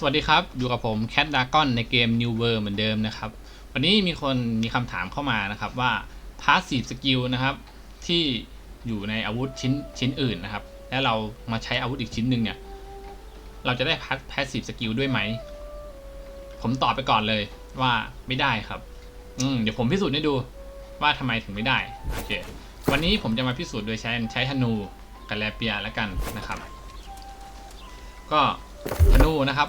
สวัสดีครับ อยู่กับผม Cat Dragon ในเกม New World เหมือนเดิมนะครับ วันนี้มีคนมีคำถามเข้ามานะครับว่า Passive Skill นะครับ ที่อยู่ในอาวุธชิ้นชิ้นอื่นนะครับ แล้วเรามาใช้อาวุธอีกชิ้นหนึ่งเนี่ย เราจะได้ Passive Skill ด้วยไหม ผมตอบไปก่อนเลยว่าไม่ได้ครับ อืมเดี๋ยวผมพิสูจน์ให้ดูว่าทำไมถึงไม่ได้โอเควันนี้ผมจะมาพิสูจน์โดยใช้ใช้ธนูกับแลเปียแล้วกันนะครับ ก็ธนูนะครับ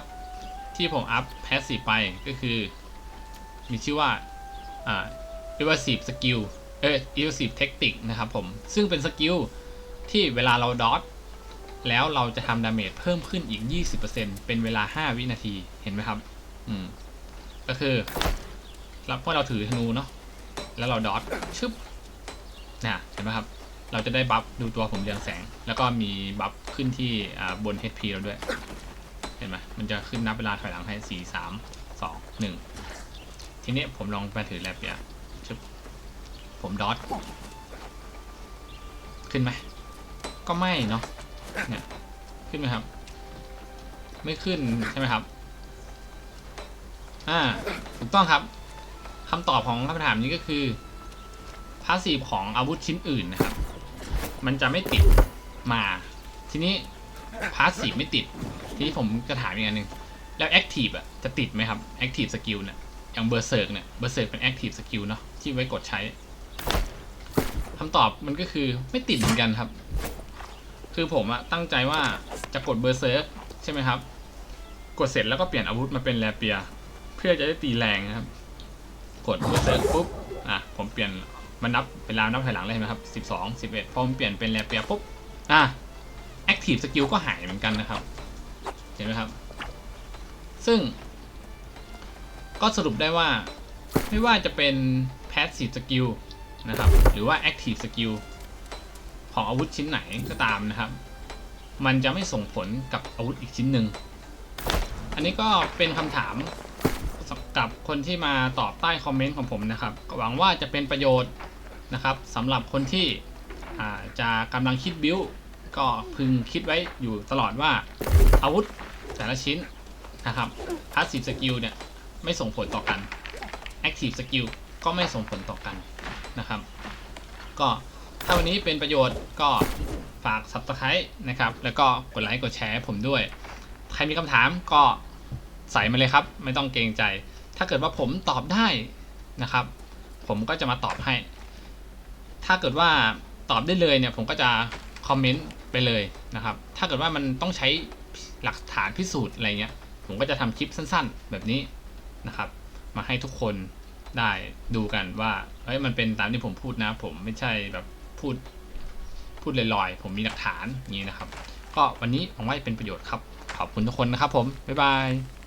ที่ผมอัพแพสซีฟไปก็คือ มีชื่อว่าอ่า evasive skill เอ้ย evasive tactic นะครับผม ซึ่งเป็นสกิลที่เวลาเราดอทแล้วเราจะทำดาเมจเพิ่มขึ้นอีก 20%เป็นเวลา 5 วินาทีเห็นไหมครับ อืม ก็คือเราเมื่อเราถือธนูเนาะแล้วเราดอทชึบนะเห็นไหมครับ เราจะได้บัฟดูตัวผมเรืองแสง แล้วก็มีบัฟขึ้นที่บน HP เราด้วย เห็นไหมมันจะขึ้นนับเวลาถอยหลังให้สี่สามสองหนึ่งทีนี้ผมลองมาถือแลบเปียชผมดอทขึ้นไหมก็ไม่เนาะเนี่ยขึ้นไหมครับ ไม่ขึ้นใช่ไหมครับ อ่าถูกต้องครับคำตอบของคำถามนี้ก็คือพาสซีฟของอาวุธชิ้นอื่นนะครับ มันจะไม่ติดมาทีนี้ พาสซีฟไม่ติด ทีนี้ผมจะถามอีกอันหนึ่งแล้วแอคทีฟอะจะติดไหมครับแอคทีฟสกิลเนี่ยอย่างเบอร์เซิร์กเนี่ยเบอร์เซิร์กเป็นแอคทีฟสกิลเนาะที่ไว้กดใช้คำตอบมันก็คือไม่ติดเหมือนกันครับ คือผมอะตั้งใจว่าจะกดเบอร์เซิร์กใช่ไหมครับ กดเสร็จแล้วก็เปลี่ยนอาวุธมาเป็นแรเปีย เพื่อจะได้ตีแรงนะครับ กดเบอร์เซิร์กปุ๊บอะผมเปลี่ยนมันนับเป็นราวนับถอยหลังเลยเห็นไหมครับสิบสองสิบเอ็ดพอผมเปลี่ยนเป็นแรเปียปุ๊บอะ แอคทีฟสกิลก็หายเหมือนกันนะครับ เห็นไหมครับ ซึ่ง ก็สรุปได้ว่า ไม่ว่าจะเป็น passive skill นะครับ หรือว่า active skill ของอาวุธชิ้นไหนก็ตามนะครับ มันจะไม่ส่งผลกับอาวุธอีกชิ้นหนึ่ง อันนี้ก็เป็นคำถามกับคนที่มาตอบใต้คอมเมนต์ของผมนะครับ หวังว่าจะเป็นประโยชน์นะครับสำหรับคนที่จะกำลังคิดบิว ก็พึงคิดไว้อยู่ตลอดว่า อาวุธแต่ละชิ้นนะครับ passive skill เนี่ยไม่ส่งผลต่อกัน active skill ก็ไม่ส่งผลต่อกันนะครับ ก็ถ้าวันนี้เป็นประโยชน์ก็ฝาก subscribe นะครับ แล้วก็กดไลค์กดแชร์ผมด้วย ใครมีคำถามก็ใส่มาเลยครับ ไม่ต้องเกรงใจ ถ้าเกิดว่าผมตอบได้นะครับ ผมก็จะมาตอบให้ ถ้าเกิดว่าตอบได้เลยเนี่ยผมก็จะ คอมเมนต์ไปเลยนะครับ ถ้าเกิดว่ามันต้องใช้หลักฐานพิสูจน์อะไรเงี้ย ผมก็จะทำคลิปสั้นๆ แบบนี้นะครับ มาให้ทุกคนได้ดูกันว่าเฮ้ยมันเป็นตามที่ผมพูดนะ ผมไม่ใช่แบบพูดพูดลอยๆ ผมมีหลักฐานอย่างนี้นะครับ ก็วันนี้หวังว่าจะเป็นประโยชน์ครับ ขอบคุณทุกคนนะครับผม บ๊ายบาย